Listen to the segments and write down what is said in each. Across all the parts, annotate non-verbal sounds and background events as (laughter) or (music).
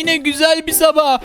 yine güzel bir sabah.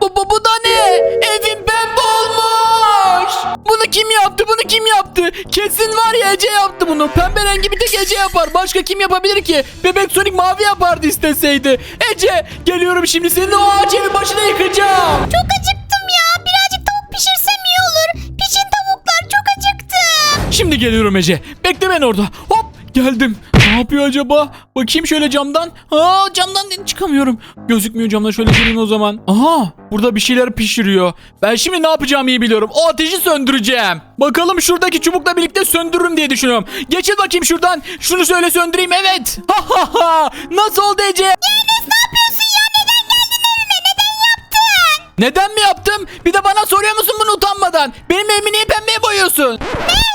bu, bu, bu da ne? Evim pembe olmuş. Bunu kim yaptı? Bunu kim yaptı? Kesin var ya Ece yaptı bunu. Pembe rengi bir tek Ece yapar. Başka kim yapabilir ki? Bebek Sonic mavi yapardı isteseydi. Ece geliyorum şimdi senin o ağaç evin başına yıkacağım. Çok acıktım ya. Birazcık tavuk pişirsem iyi olur. Pişin tavuklar çok acıktım. Şimdi geliyorum Ece. Bekle beni orada. Hop geldim. Ne yapıyor acaba? Bakayım şöyle camdan. Aa camdan çıkamıyorum. Gözükmüyor camdan şöyle gireyim o zaman. Aha burada bir şeyler pişiriyor. Ben şimdi ne yapacağımı iyi biliyorum. O ateşi söndüreceğim. Bakalım şuradaki çubukla birlikte söndürürüm diye düşünüyorum. Geçil bakayım şuradan. Şunu söyle söndüreyim evet. Ha ha ha. Nasıl oldu Ece? ne yapıyorsun ya? Neden geldin evime? Neden yaptın? Neden mi yaptım? Bir de bana soruyor musun bunu utanmadan? Benim evimi niye pembeye boyuyorsun? Ne?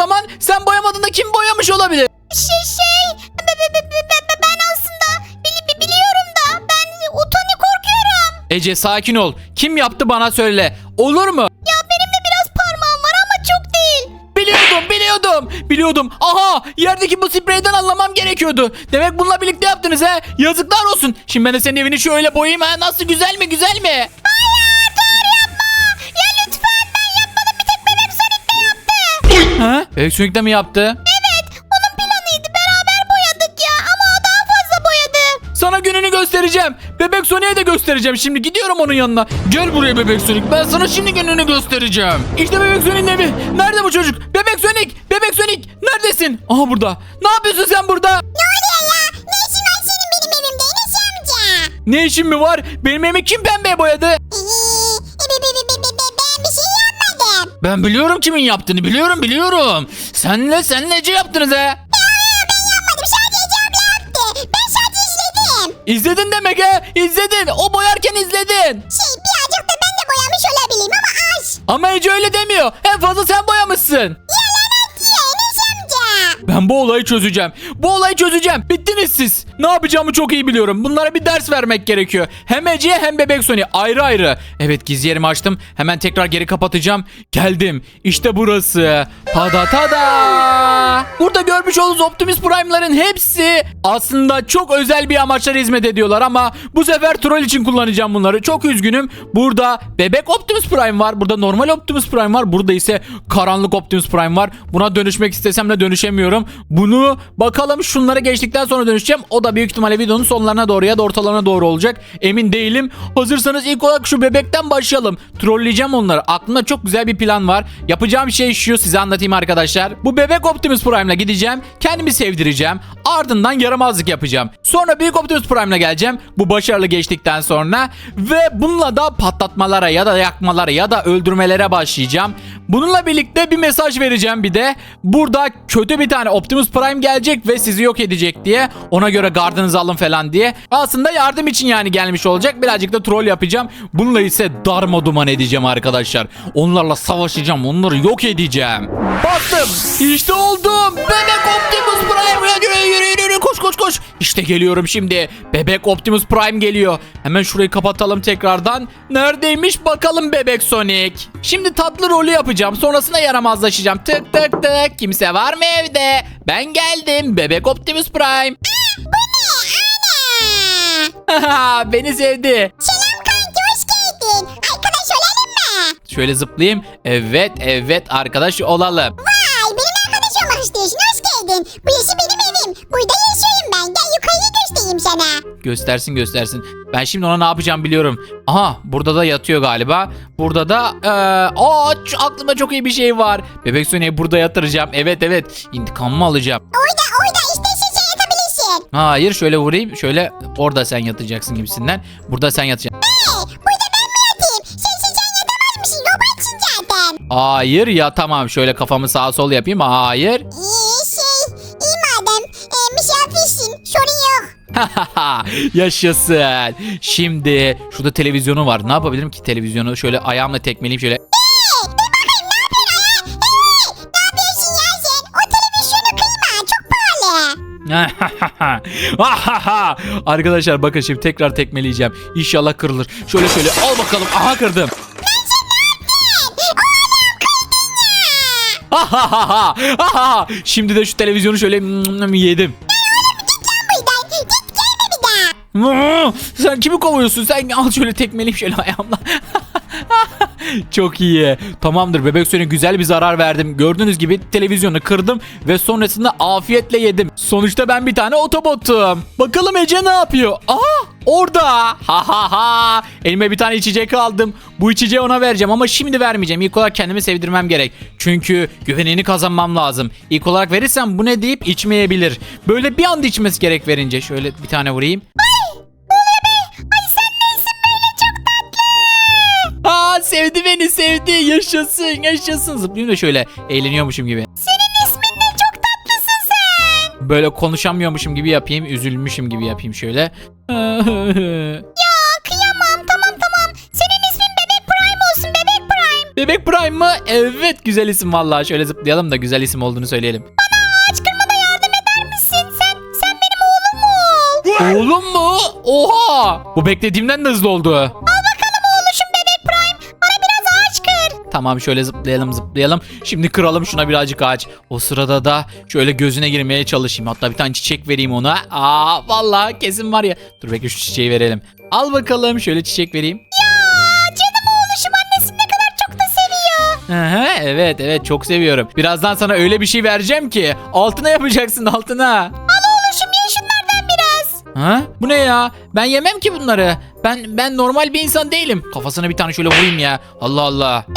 Zaman? Sen boyamadın da kim boyamış olabilir? Şey şey. be- be- be- be- be- Ben aslında bili- bi- biliyorum da ben utanı korkuyorum. Ece sakin ol. Kim yaptı bana söyle. Olur mu? Ya benim de biraz parmağım var ama çok değil. Biliyordum, biliyordum. Biliyordum. Aha, yerdeki bu spreyden anlamam gerekiyordu. Demek bununla birlikte yaptınız he. Yazıklar olsun. Şimdi ben de senin evini şöyle boyayayım ha. Nasıl güzel mi, güzel mi? Ha? Bebek Sonic'te mi yaptı? Evet onun planıydı beraber boyadık ya ama o daha fazla boyadı. Sana gününü göstereceğim. Bebek Sonic'e de göstereceğim. Şimdi gidiyorum onun yanına. Gel buraya Bebek Sonic. Ben sana şimdi gününü göstereceğim. İşte Bebek Sonic'in evi. Nerede bu çocuk? Bebek Sonic! Bebek Sonic! Neredesin? Aha burada. Ne yapıyorsun sen burada? Ne oluyor ya? Ne işin var senin benim evimde Enes amca? Ne işin mi var? Benim evimi kim pembeye boyadı? Ee, Ben biliyorum kimin yaptığını biliyorum biliyorum. Senle senle Ece yaptınız he. Ben yapmadım sadece Ece abla yaptı. Ben sadece izledim. İzledin demek he. İzledin. O boyarken izledin. Şey birazcık da ben de boyamış olabilirim ama az. Ama Ece öyle demiyor. En fazla sen boyamışsın. Yalan atıyor Enes amca. Ben bu olayı çözeceğim. Bu olayı çözeceğim. Bittiniz siz. Ne yapacağımı çok iyi biliyorum. Bunlara bir ders vermek gerekiyor. Hem Ece'ye hem Bebek Sony ayrı ayrı. Evet gizli yerimi açtım. Hemen tekrar geri kapatacağım. Geldim. İşte burası. Tada tada. Burada görmüş olduğunuz Optimus Prime'ların hepsi aslında çok özel bir amaçlara hizmet ediyorlar ama bu sefer troll için kullanacağım bunları. Çok üzgünüm. Burada bebek Optimus Prime var. Burada normal Optimus Prime var. Burada ise karanlık Optimus Prime var. Buna dönüşmek istesem de dönüşemiyorum. Bunu bakalım şunları geçtikten sonra dönüşeceğim. O da büyük ihtimalle videonun sonlarına doğru ya da ortalarına doğru olacak. Emin değilim. Hazırsanız ilk olarak şu bebekten başlayalım. Trolleyeceğim onları. Aklımda çok güzel bir plan var. Yapacağım şey şu size anlatayım arkadaşlar. Bu bebek Optimus Prime'la gideceğim. Kendimi sevdireceğim. Ardından yaramazlık yapacağım. Sonra büyük Optimus Prime'la geleceğim. Bu başarılı geçtikten sonra. Ve bununla da patlatmalara ya da yakmalara ya da öldürmelere başlayacağım. Bununla birlikte bir mesaj vereceğim bir de. Burada kötü bir tane Optimus Prime gelecek ve sizi yok edecek diye. Ona göre gardınızı alın falan diye. Aslında yardım için yani gelmiş olacak. Birazcık da troll yapacağım. Bununla ise darma duman edeceğim arkadaşlar. Onlarla savaşacağım. Onları yok edeceğim. Bastım. İşte oldum. Bebek Optimus Prime. Yürü yürü yürü. Koş koş. İşte geliyorum şimdi. Bebek Optimus Prime geliyor. Hemen şurayı kapatalım tekrardan. Neredeymiş bakalım Bebek Sonic. Şimdi tatlı rolü yapacağım. Sonrasında yaramazlaşacağım. Tık tık tık. Kimse var mı evde? Ben geldim. Bebek Optimus Prime. Ana. (laughs) Beni sevdi. Selam kanki hoş geldin. Arkadaş olalım mı? Şöyle zıplayayım. Evet evet arkadaş olalım. Vay benim arkadaş olmak istiyorsun hoş geldin. Bu yaşı göstereyim sana. Göstersin göstersin. Ben şimdi ona ne yapacağım biliyorum. Aha burada da yatıyor galiba. Burada da eee aa, aklıma çok iyi bir şey var. Bebek Sony'yi burada yatıracağım. Evet evet. İntikamımı alacağım. Orada orada istersen sen yatabilirsin. Hayır şöyle vurayım. Şöyle orada sen yatacaksın gibisinden. Burada sen yatacaksın. Ee, burada ben mi yatayım? Sen sen sen yatamaz mısın? Robotsun zaten. Hayır ya tamam. Şöyle kafamı sağa sol yapayım. Hayır. (laughs) Yaşasın. Şimdi şurada televizyonu var. Ne yapabilirim ki televizyonu? Şöyle ayağımla tekmeleyeyim şöyle. Arkadaşlar bakın şimdi tekrar tekmeleyeceğim. İnşallah kırılır. Şöyle şöyle al bakalım. Aha kırdım. (laughs) şimdi de şu televizyonu şöyle yedim. Sen kimi kovuyorsun? Sen al şöyle tekmeleyim şöyle ayağımla. (laughs) Çok iyi. Tamamdır bebek suyuna güzel bir zarar verdim. Gördüğünüz gibi televizyonu kırdım ve sonrasında afiyetle yedim. Sonuçta ben bir tane otobotum. Bakalım Ece ne yapıyor? Aa orada. Ha ha ha. Elime bir tane içecek aldım. Bu içeceği ona vereceğim ama şimdi vermeyeceğim. İlk olarak kendimi sevdirmem gerek. Çünkü güvenini kazanmam lazım. İlk olarak verirsem bu ne deyip içmeyebilir. Böyle bir anda içmesi gerek verince. Şöyle bir tane vurayım. Aa sevdi beni sevdi. Yaşasın yaşasın. Zıplayayım da şöyle eğleniyormuşum gibi. Senin ismin ne? Çok tatlısın sen. Böyle konuşamıyormuşum gibi yapayım. Üzülmüşüm gibi yapayım şöyle. (laughs) Aa, kıyamam. Tamam tamam. Senin ismin Bebek Prime olsun. Bebek Prime. Bebek Prime mı? Evet güzel isim vallahi. Şöyle zıplayalım da güzel isim olduğunu söyleyelim. Ağaç kırmada yardım eder misin? Sen sen benim oğlum mu ol? Oğlum mu? Oha! Bu beklediğimden de hızlı oldu. Al Tamam şöyle zıplayalım zıplayalım. Şimdi kıralım şuna birazcık ağaç. O sırada da şöyle gözüne girmeye çalışayım. Hatta bir tane çiçek vereyim ona. Aa vallahi kesin var ya. Dur bekle şu çiçeği verelim. Al bakalım şöyle çiçek vereyim. Aa, canım oğluşum annesini ne kadar çok da seviyor. Aha, evet evet çok seviyorum. Birazdan sana öyle bir şey vereceğim ki altına yapacaksın altına. Al oğluşum ye şunlardan biraz. Ha? Bu ne ya? Ben yemem ki bunları. Ben ben normal bir insan değilim. Kafasına bir tane şöyle vurayım ya. Allah Allah. Ne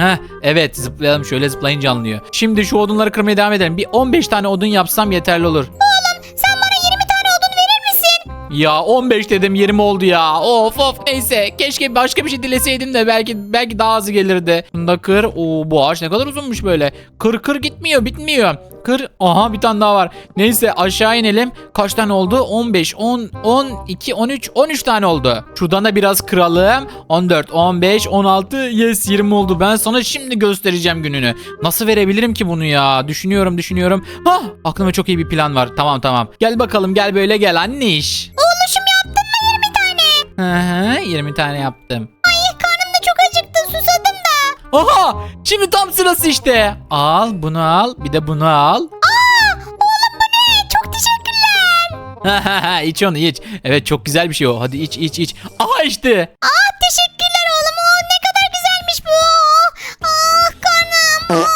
Ha evet zıplayalım şöyle zıplayınca anlıyor. Şimdi şu odunları kırmaya devam edelim. Bir 15 tane odun yapsam yeterli olur. Oğlum sen bana 20 tane odun verir misin? Ya 15 dedim 20 oldu ya. Of of neyse. Keşke başka bir şey dileseydim de belki belki daha az gelirdi. Bunu da kır. Oo bu ağaç ne kadar uzunmuş böyle. Kır kır gitmiyor bitmiyor. Kır. Aha bir tane daha var. Neyse aşağı inelim. Kaç tane oldu? 15, 10, 12, 13, 13 tane oldu. Şuradan da biraz kıralım. 14, 15, 16, yes 20 oldu. Ben sana şimdi göstereceğim gününü. Nasıl verebilirim ki bunu ya? Düşünüyorum düşünüyorum. Hah aklıma çok iyi bir plan var. Tamam tamam. Gel bakalım gel böyle gel. Oğluşum yaptın mı 20 tane? Hı hı 20 tane yaptım. Aha şimdi tam sırası işte. Al bunu al bir de bunu al. Aa oğlum bu ne? Çok teşekkürler. (laughs) iç onu iç. Evet çok güzel bir şey o. Hadi iç iç iç. Aha işte. Aa teşekkürler oğlum. Aa, ne kadar güzelmiş bu. Ah karnım. Aa,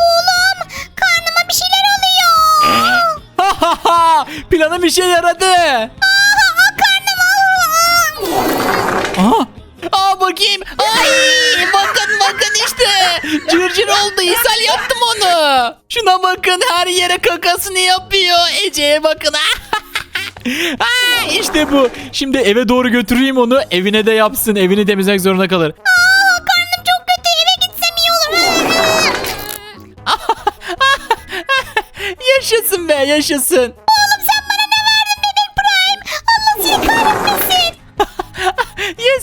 oğlum karnıma bir şeyler oluyor. (laughs) Planı bir şey yaradı. Aa, karnım. Aa. Aha. Aa bakayım. Ay. Cırcır oldu. İshal yaptım onu. Şuna bakın her yere kakasını yapıyor. Ece'ye bakın. (laughs) Aa, işte bu. Şimdi eve doğru götüreyim onu. Evine de yapsın. Evini temizlemek zorunda kalır. Aa, karnım çok kötü. Eve gitsem iyi olur. (laughs) Yaşasın be yaşasın.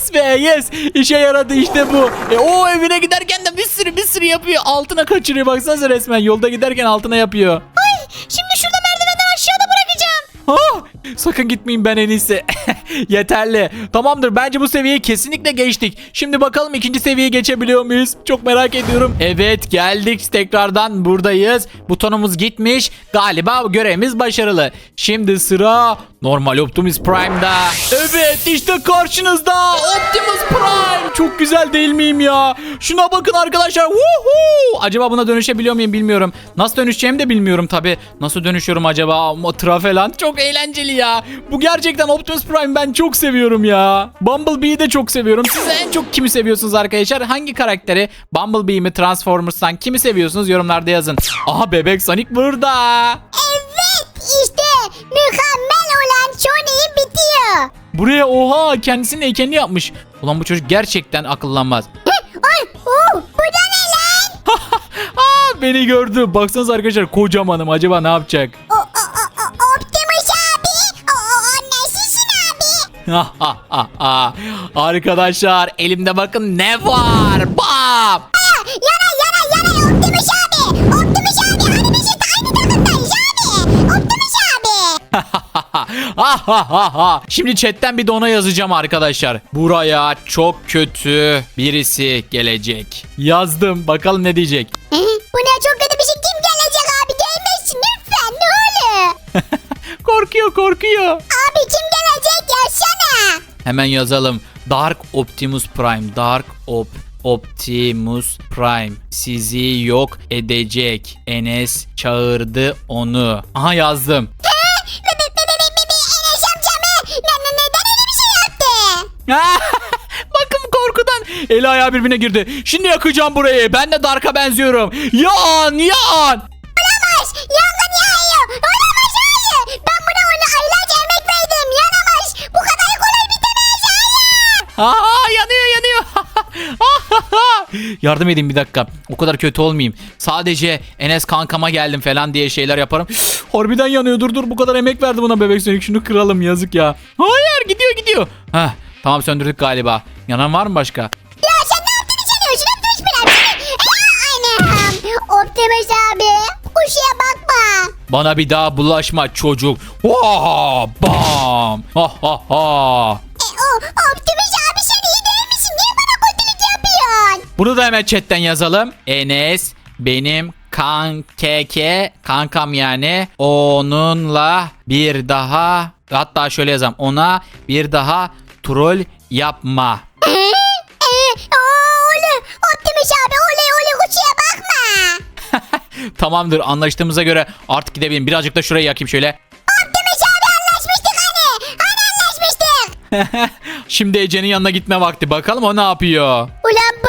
Yes be yes. İşe yaradı işte bu. E, o evine giderken de bir sürü bir sürü yapıyor. Altına kaçırıyor baksanıza resmen. Yolda giderken altına yapıyor. Ay şimdi şurada merdivenden aşağıda bırakacağım. Ah, sakın gitmeyin ben en iyisi. (laughs) Yeterli. Tamamdır bence bu seviyeyi kesinlikle geçtik. Şimdi bakalım ikinci seviyeye geçebiliyor muyuz? Çok merak ediyorum. Evet geldik tekrardan buradayız. Butonumuz gitmiş. Galiba görevimiz başarılı. Şimdi sıra normal Optimus Prime'da. Evet işte karşınızda Optimus Prime. Çok güzel değil miyim ya? Şuna bakın arkadaşlar. Woohoo! Acaba buna dönüşebiliyor muyum bilmiyorum. Nasıl dönüşeceğimi de bilmiyorum tabi. Nasıl dönüşüyorum acaba? Falan çok eğlenceli ya. Bu gerçekten Optimus Prime ben çok seviyorum ya. Bumblebee'yi de çok seviyorum. Siz en çok kimi seviyorsunuz arkadaşlar? Hangi karakteri? Bumblebee mi Transformers'tan kimi seviyorsunuz? Yorumlarda yazın. Aha bebek Sonic burada. Evet işte mükemmel olan Sony'yi bitiyor. Buraya oha kendisinin heykelini yapmış. Ulan bu çocuk gerçekten akıllanmaz. (laughs) Ay, oh, bu da ne lan? (laughs) Aa beni gördü. Baksanıza arkadaşlar kocamanım. Acaba ne yapacak? (laughs) Arkadaşlar elimde bakın ne var? Bam! Aa, yana yana yana Optimus abi. Optimus abi hani biz işte aynı takımdayız abi. Optimus abi. (laughs) Şimdi chatten bir de ona yazacağım arkadaşlar. Buraya çok kötü birisi gelecek. Yazdım. Bakalım ne diyecek. (laughs) Bu ne çok kötü bir şey kim gelecek abi gelmesin lütfen ne olur. korkuyor korkuyor. Abi kim Hemen yazalım. Dark Optimus Prime. Dark Op Optimus Prime sizi yok edecek. Enes çağırdı onu. Aha yazdım. Enes amcamı. Ne, ne, neden öyle bir şey yaptı? (laughs) Bakın korkudan eli ayağı birbirine girdi. Şimdi yakacağım burayı. Ben de Dark'a benziyorum. Yan yan. Aa yanıyor yanıyor. (laughs) Yardım edin bir dakika. O kadar kötü olmayayım. Sadece Enes kankama geldim falan diye şeyler yaparım. (gasps) Harbiden yanıyor. Dur dur bu kadar emek verdi buna bebek sönük. Şunu kıralım yazık ya. Hayır gidiyor gidiyor. Heh, tamam söndürdük galiba. Yanan var mı başka? Ya sen ne yaptın içeriyorsun? Optimus Prime. Anam. Optimus abi. Kuşuya bakma. Bana bir daha bulaşma çocuk. Vaa, bam. Ha ha ha. E, o Bunu da hemen chatten yazalım. Enes benim kankeke kankam yani onunla bir daha hatta şöyle yazalım ona bir daha troll yapma. Ee, e, aa, Oli. Optimus abi oley oley kuşuya bakma. (laughs) Tamamdır anlaştığımıza göre artık gidebilirim. Birazcık da şurayı yakayım şöyle. Optimus abi anlaşmıştık hani. Hani anlaşmıştık. (laughs) Şimdi Ece'nin yanına gitme vakti. Bakalım o ne yapıyor. Ulan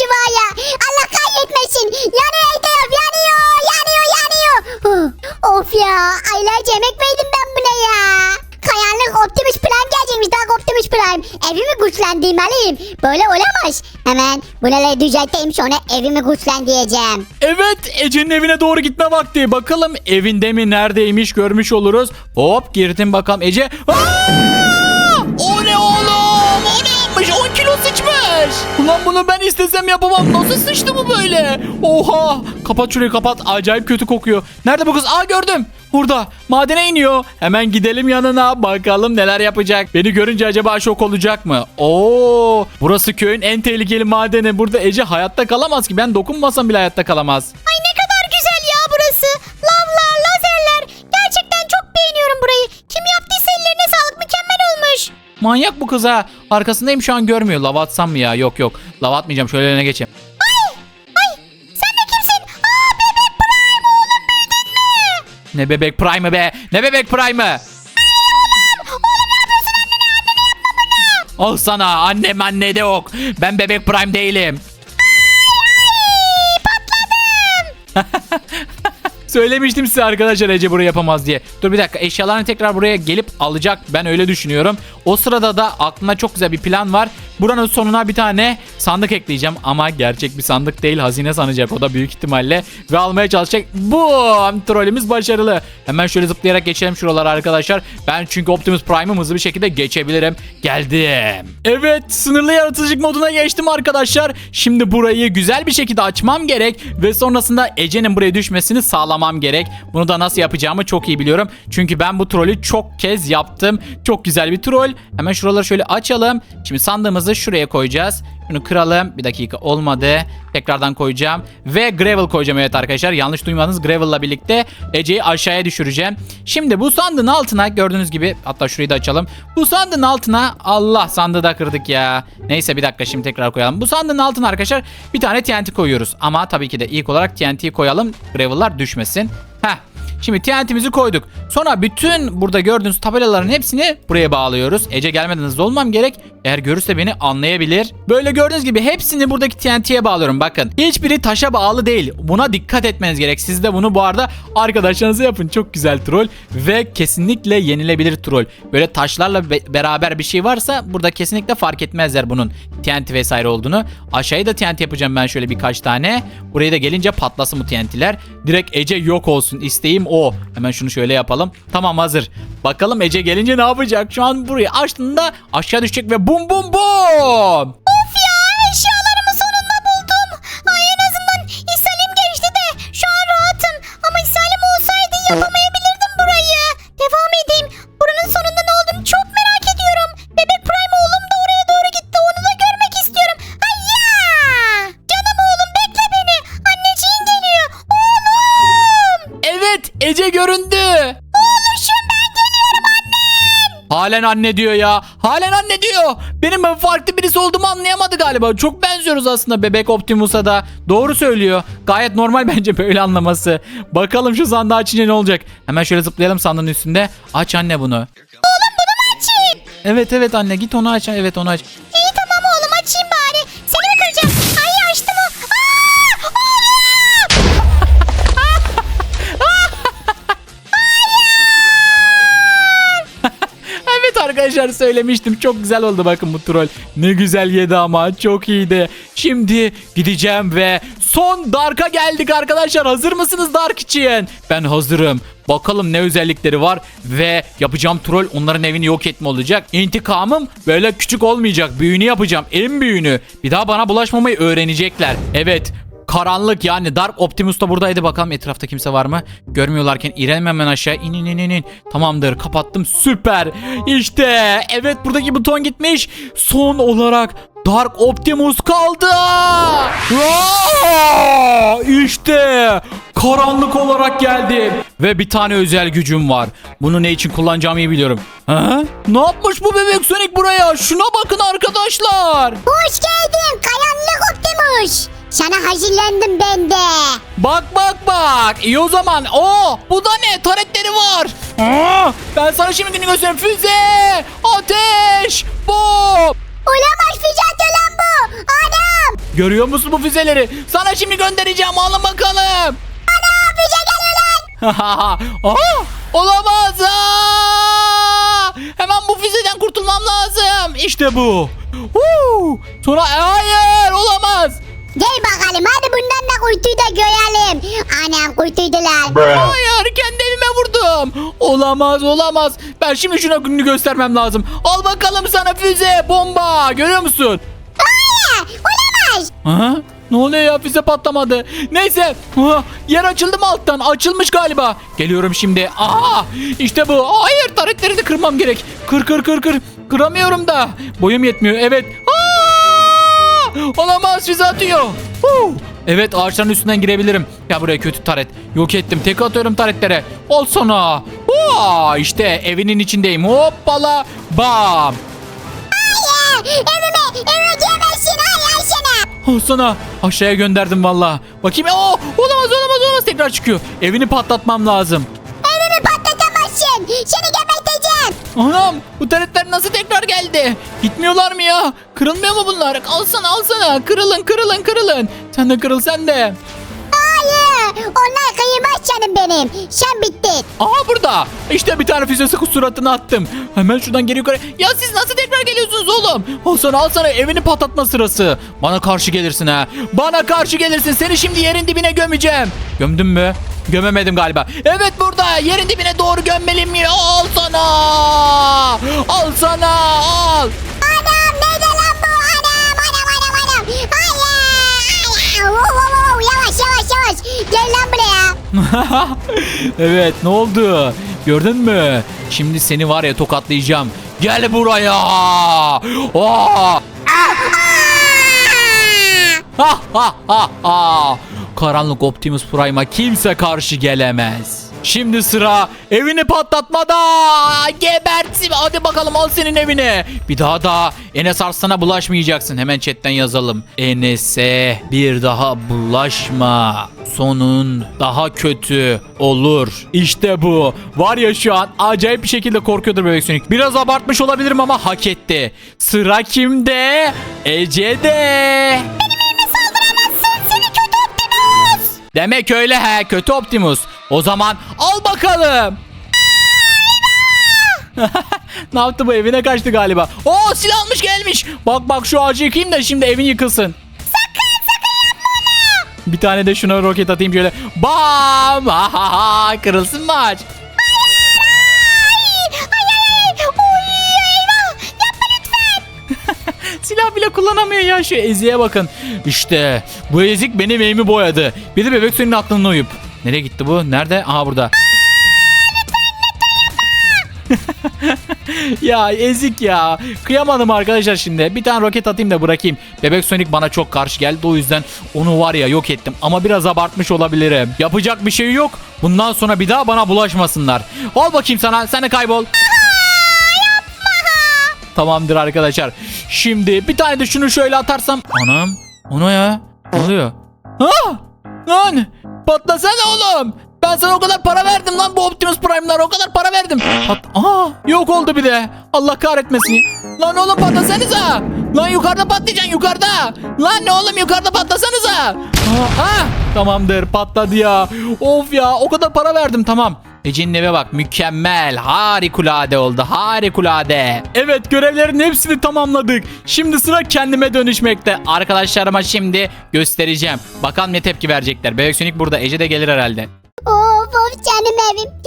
Optimus'u var ya. Allah kahretmesin. Yanıyor Egeof yanıyor. Yanıyor yanıyor. Of ya. Aylarca emek verdim ben buna ya. Kayanlık Optimus Prime gelecekmiş. Daha Optimus Prime. Evimi güçlendirmeliyim. Böyle olamaz. Hemen bunları düzelteyim sonra evimi güçlendireceğim. Evet Ece'nin evine doğru gitme vakti. Bakalım evinde mi neredeymiş görmüş oluruz. Hop girdim bakalım Ece. Aa! O ne oğlum? O ne yapmış? 10 kilo sıçmış. Ulan bunu ben istesem yapamam. Nasıl sıçtı bu böyle? Oha. Kapat şurayı kapat. Acayip kötü kokuyor. Nerede bu kız? Aa gördüm. Burada. Madene iniyor. Hemen gidelim yanına. Bakalım neler yapacak. Beni görünce acaba şok olacak mı? Oo! Burası köyün en tehlikeli madeni. Burada Ece hayatta kalamaz ki. Ben dokunmasam bile hayatta kalamaz. Ay Manyak bu kız ha. Arkasındayım şu an görmüyor. Lava atsam mı ya? Yok yok. Lava atmayacağım. Şöyle önüne geçeyim. Ay sen de kimsin? Aa bebek Prime oğlum büyüdün mü? Ne bebek prime'ı be? Ne bebek prime'ı? Al sana annem anne de yok. Ben bebek prime değilim. (laughs) Söylemiştim size arkadaşlar Ece burayı yapamaz diye. Dur bir dakika eşyalarını tekrar buraya gelip alacak ben öyle düşünüyorum. O sırada da aklımda çok güzel bir plan var. Buranın sonuna bir tane sandık ekleyeceğim ama gerçek bir sandık değil hazine sanacak o da büyük ihtimalle ve almaya çalışacak. Bu trollümüz başarılı. Hemen şöyle zıplayarak geçelim şuralara arkadaşlar. Ben çünkü Optimus Prime'ım hızlı bir şekilde geçebilirim. Geldim. Evet sınırlı yaratıcılık moduna geçtim arkadaşlar. Şimdi burayı güzel bir şekilde açmam gerek ve sonrasında Ece'nin buraya düşmesini sağlamam gerek. Bunu da nasıl yapacağımı çok iyi biliyorum. Çünkü ben bu trolü çok kez yaptım. Çok güzel bir troll. Hemen şuraları şöyle açalım. Şimdi sandığımızı şuraya koyacağız. Şunu kıralım. Bir dakika olmadı. Tekrardan koyacağım. Ve gravel koyacağım evet arkadaşlar. Yanlış duymadınız. Gravel'la birlikte Ece'yi aşağıya düşüreceğim. Şimdi bu sandığın altına gördüğünüz gibi hatta şurayı da açalım. Bu sandığın altına Allah sandığı da kırdık ya. Neyse bir dakika şimdi tekrar koyalım. Bu sandığın altına arkadaşlar bir tane TNT koyuyoruz. Ama tabii ki de ilk olarak TNT'yi koyalım. Gravel'lar düşmesin. Heh. Şimdi TNT'mizi koyduk. Sonra bütün burada gördüğünüz tabelaların hepsini buraya bağlıyoruz. Ece gelmeden hızlı olmam gerek. Eğer görürse beni anlayabilir. Böyle gördüğünüz gibi hepsini buradaki TNT'ye bağlıyorum. Bakın hiçbiri taşa bağlı değil. Buna dikkat etmeniz gerek. Siz de bunu bu arada arkadaşlarınıza yapın. Çok güzel troll ve kesinlikle yenilebilir troll. Böyle taşlarla be- beraber bir şey varsa burada kesinlikle fark etmezler bunun TNT vesaire olduğunu. Aşağıya da TNT yapacağım ben şöyle birkaç tane. Buraya da gelince patlasın bu TNT'ler. Direkt Ece yok olsun. İsteğim o. Hemen şunu şöyle yapalım. Tamam hazır. Bakalım Ece gelince ne yapacak? Şu an burayı açtığında aşağı düşecek ve bum bum bum. Göründü. Oğluşum ben geliyorum Halen anne diyor ya. Halen anne diyor. Benim ben farklı birisi olduğumu anlayamadı galiba. Çok benziyoruz aslında bebek Optimus'a da. Doğru söylüyor. Gayet normal (laughs) bence böyle anlaması. Bakalım şu sandığı açınca ne olacak. Hemen şöyle zıplayalım sandığın üstünde. Aç anne bunu. Açayım. Evet evet anne git onu aç. Evet onu aç. İyi arkadaşlar söylemiştim. Çok güzel oldu bakın bu troll. Ne güzel yedi ama çok iyiydi. Şimdi gideceğim ve son Dark'a geldik arkadaşlar. Hazır mısınız Dark için? Ben hazırım. Bakalım ne özellikleri var ve yapacağım troll onların evini yok etme olacak. İntikamım böyle küçük olmayacak. Büyüğünü yapacağım. En büyüğünü. Bir daha bana bulaşmamayı öğrenecekler. Evet Karanlık yani Dark Optimus da buradaydı. Bakalım etrafta kimse var mı? Görmüyorlarken inelim hemen aşağı. İn in in, in. Tamamdır kapattım. Süper. İşte evet buradaki buton gitmiş. Son olarak Dark Optimus kaldı. Aa, İşte karanlık olarak geldim. Ve bir tane özel gücüm var. Bunu ne için kullanacağımı iyi biliyorum. Ha? Ne yapmış bu bebek Sonic buraya? Şuna bakın arkadaşlar. Hoş geldin karanlık Optimus. Sana hazırlandım ben de. Bak bak bak. İyi o zaman. Oo, bu da ne? Taretleri var. Aa, ben sana şimdi günü göstereyim. Füze, ateş, bom. Olamaz füze atıyor lan bu. Adam. Görüyor musun bu füzeleri? Sana şimdi göndereceğim. Alın bakalım. Ana füze geliyor lan. (laughs) Aa, olamaz. Aa! Hemen bu füzeden kurtulmam lazım. İşte bu. Huu! Sonra hayır olamaz. Gel bakalım hadi bundan da kuytuyu da görelim. Anam kuytuydular. Hayır kendi evime vurdum. Olamaz olamaz. Ben şimdi şuna gününü göstermem lazım. Al bakalım sana füze bomba. Görüyor musun? Aa, olamaz. Aha, ne oluyor ya füze patlamadı. Neyse aha, yer açıldı mı alttan? Açılmış galiba. Geliyorum şimdi. Aha işte bu. Hayır taretleri de kırmam gerek. Kır kır kır kır. Kıramıyorum da. Boyum yetmiyor. Evet. Aa! Olamaz füze atıyor. Huu. Evet ağaçların üstünden girebilirim. Ya buraya kötü taret. Yok ettim. Tek atıyorum taretlere. Ol sana. Hua! İşte evinin içindeyim. Hoppala. Bam. Hayır evime evime giremezsin hayır sana. Sana aşağıya gönderdim valla. Bakayım o olamaz olamaz olamaz tekrar çıkıyor. Evini patlatmam lazım. Anam bu taretler nasıl tekrar geldi? Gitmiyorlar mı ya? Kırılmıyor mu bunlar? Alsana alsana kırılın kırılın kırılın. Sen de kırıl sen de. Hayır onlar kıyımaz canım benim. Sen bittin. Aha burada. İşte bir tane füze sıkı suratına attım. Hemen şuradan geri yukarı. Ya siz nasıl tekrar geliyorsunuz oğlum? Al sana al sana evini patlatma sırası. Bana karşı gelirsin ha. Bana karşı gelirsin. Seni şimdi yerin dibine gömeceğim. Gömdüm mü? Gömemedim galiba. Evet burada. Yerin dibine doğru gömmeliyim. Al sana. Al sana. Al. Anam neydi lan bu anam anam anam anam. Hayır. Wow, wow, wow. Yavaş yavaş yavaş. Gel lan buraya. (laughs) evet ne oldu? Gördün mü? Şimdi seni var ya tokatlayacağım. Gel buraya. Aa! Ha ha ha ha. Karanlık Optimus Prime'a kimse karşı gelemez. Şimdi sıra evini patlatmada. Gebertsin. Hadi bakalım al senin evini. Bir daha da Enes Arslan'a bulaşmayacaksın. Hemen chatten yazalım. Enes'e bir daha bulaşma. Sonun daha kötü olur. İşte bu. Var ya şu an acayip bir şekilde korkuyordur bebek Sonic. Biraz abartmış olabilirim ama hak etti. Sıra kimde? Ece'de. Demek öyle he kötü Optimus. O zaman al bakalım. (laughs) ne yaptı bu evine kaçtı galiba. Oo silah almış gelmiş. Bak bak şu ağacı yıkayayım da şimdi evin yıkılsın. Sakın sakın yapma onu. Bir tane de şuna roket atayım şöyle. Bam! Ha ha ha kırılsın mı ağaç? (laughs) Silah bile kullanamıyor ya şu eziğe bakın. İşte bu ezik benim evimi boyadı. Bir de bebek suyunun aklına uyup. Nereye gitti bu? Nerede? Aha burada. (laughs) ya ezik ya. Kıyamadım arkadaşlar şimdi. Bir tane roket atayım da bırakayım. Bebek Sonic bana çok karşı geldi. O yüzden onu var ya yok ettim. Ama biraz abartmış olabilirim. Yapacak bir şey yok. Bundan sonra bir daha bana bulaşmasınlar. Al bakayım sana. Sen de kaybol. Tamamdır arkadaşlar. Şimdi bir tane de şunu şöyle atarsam. Anam. Ona ya. Ne oluyor? Ha! Lan! Patlasana oğlum. Ben sana o kadar para verdim lan bu Optimus Prime'lara o kadar para verdim. Pat Aa, yok oldu bir de. Allah kahretmesin. Lan oğlum patlasanıza. Lan yukarıda patlayacaksın yukarıda. Lan ne oğlum yukarıda patlasanıza. Aa, aa, tamamdır patladı ya. Of ya o kadar para verdim tamam. Ece'nin eve bak mükemmel harikulade oldu harikulade. Evet görevlerin hepsini tamamladık. Şimdi sıra kendime dönüşmekte. Arkadaşlarıma şimdi göstereceğim. Bakalım ne tepki verecekler. Bebek Sonic burada Ece de gelir herhalde. Of of canım evim. (laughs)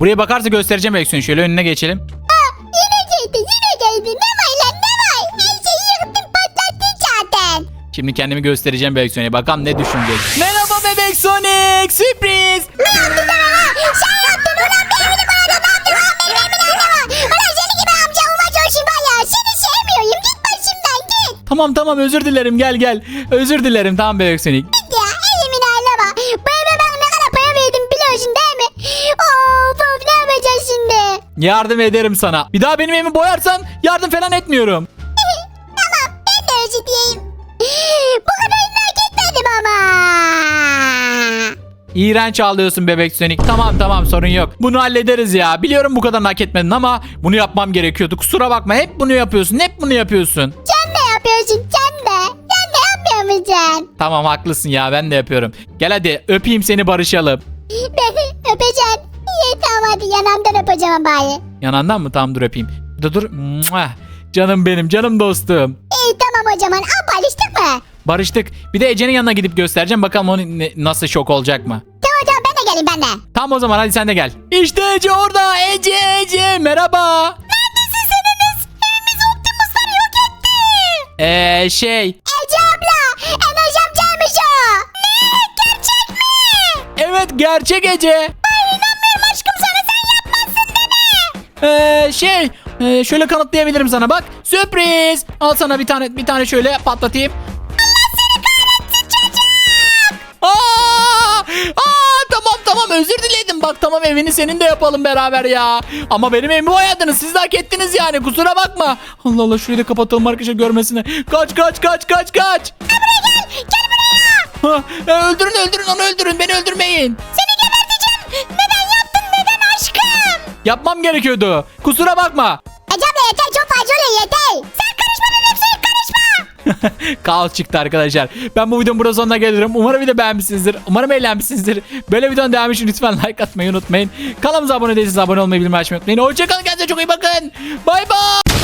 Buraya bakarsa göstereceğim Bebek Sonic. Şöyle önüne geçelim. Aa, yine geldi yine geldi. Ne var lan ne var? Her şeyi yıktın patlattın zaten. Şimdi kendimi göstereceğim Bebek Sonic'e. Bakalım ne düşünecek. Merhaba Bebek Sonic. Sürpriz. Ne yaptın lan ha? Sen yaptın ulan bir evini bana ne yaptın ulan benim evimin haline bak. Ulan seni gibi amca olma coşun var ya. Seni sevmiyorum git başımdan git. Tamam tamam özür dilerim gel gel. Özür dilerim tamam Bebek Sonic. Git ya evimin bak. Bu eve ben ne kadar para verdim biliyorsun değil mi? Of of ne yapacağız şimdi? Yardım ederim sana. Bir daha benim evimi boyarsan yardım falan etmiyorum. İğrenç ağlıyorsun bebek Sonic. Tamam tamam sorun yok. Bunu hallederiz ya. Biliyorum bu kadar hak etmedin ama bunu yapmam gerekiyordu. Kusura bakma hep bunu yapıyorsun. Hep bunu yapıyorsun. Sen de yapıyorsun sen de. Sen de yapmıyor musun? Tamam haklısın ya ben de yapıyorum. Gel hadi öpeyim seni barışalım. (laughs) Beni öpeceksin. İyi tamam hadi yanamdan öpeceğim bari. Yanandan mı? Tamam dur öpeyim. Dur dur. Canım benim canım dostum. İyi tamam o zaman. Aa barıştık mı? Barıştık. Bir de Ece'nin yanına gidip göstereceğim. Bakalım o ne- nasıl şok olacak mı? Tamam tamam ben de geleyim ben de. Tamam o zaman hadi sen de gel. İşte Ece orada. Ece Ece merhaba. Neredesiniz? Evimiz Optimus'lar yok etti. Eee şey. Ece abla. Enes amcaymış o. Ne? Gerçek mi? Evet gerçek Ece. Ay inanmıyorum aşkım sana sen yapmazsın deme. Eee şey. eee, şöyle kanıtlayabilirim sana bak. Sürpriz. Al sana bir tane bir tane şöyle patlatayım. Aa! Tamam tamam özür diledim. Bak tamam evini senin de yapalım beraber ya. Ama benim evimi boyadınız. Siz de hak ettiniz yani. Kusura bakma. Allah Allah şurayı da kapatalım arkadaşlar görmesine. Kaç kaç kaç kaç kaç. Gel buraya. Ha, e, öldürün öldürün onu öldürün. Beni öldürmeyin. Seni geberteceğim. Neden yaptın neden aşkım? Yapmam gerekiyordu. Kusura bakma. Ece abla yeter çok fazla oluyor yeter. Sen (laughs) Kaos çıktı arkadaşlar. Ben bu videonun burada sonuna gelirim. Umarım video beğenmişsinizdir. Umarım eğlenmişsinizdir. Böyle videonun devamı için lütfen like atmayı unutmayın. Kanalımıza abone değilseniz abone olmayı bilmeyi açmayı unutmayın. Hoşçakalın kendinize çok iyi bakın. Bay bay.